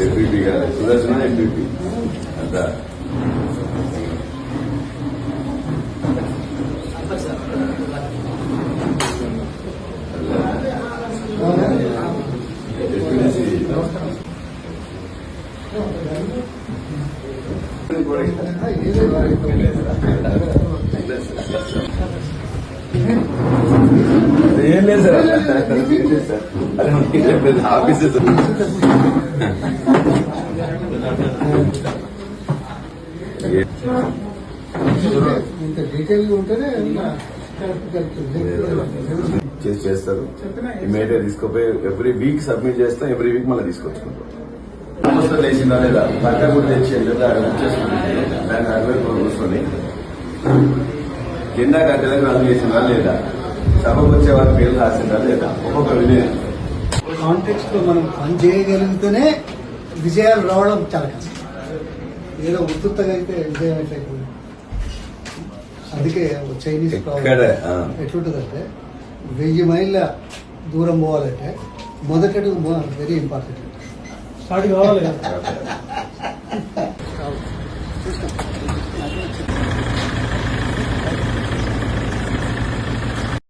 MPP గారు సుదర్శన MPP అంతా ఏం లేదు సార్. ఏం లేదు. సార్. లేదు ఆఫీసెస్ ఇంత డీటెయిల్ ఉంటేనే చేసి చేస్తారు. ఇమీడియట్ తీసుకుపోయి ఎవ్రీ వీక్ సబ్మిట్ చేస్తాం ఎవ్రీ వీక్ మళ్ళీ తీసుకొచ్చుకుంటాం. సంస్థలు వేసిందా లేదా? పక్క కూడా తెచ్చి లేదా వచ్చేసుకుంటుంది దాన్ని అరవై కూడా కూర్చొని కింద గడ్డలకు రన్ చేసిందా లేదా? సభకు వచ్చే వారి పేర్లు రాసిందా లేదా? ఒక్కొక్క విలేజ్ కాంటెక్స్ట్లో మనం పని చేయగలిగితేనే విజయాలు రావడం చాలా కష్టం. ఏదో ఉత్తుత్తగా అయితే విజయం ఎట్లయితుంది అందుకే చైనీస్. ఎట్లుంటుందంటే వెయ్యి మైళ్ళ దూరం పోవాలంటే మొదటి వెరీ ఇంపార్టెంట్ స్టార్ట్ కావాలి. కదా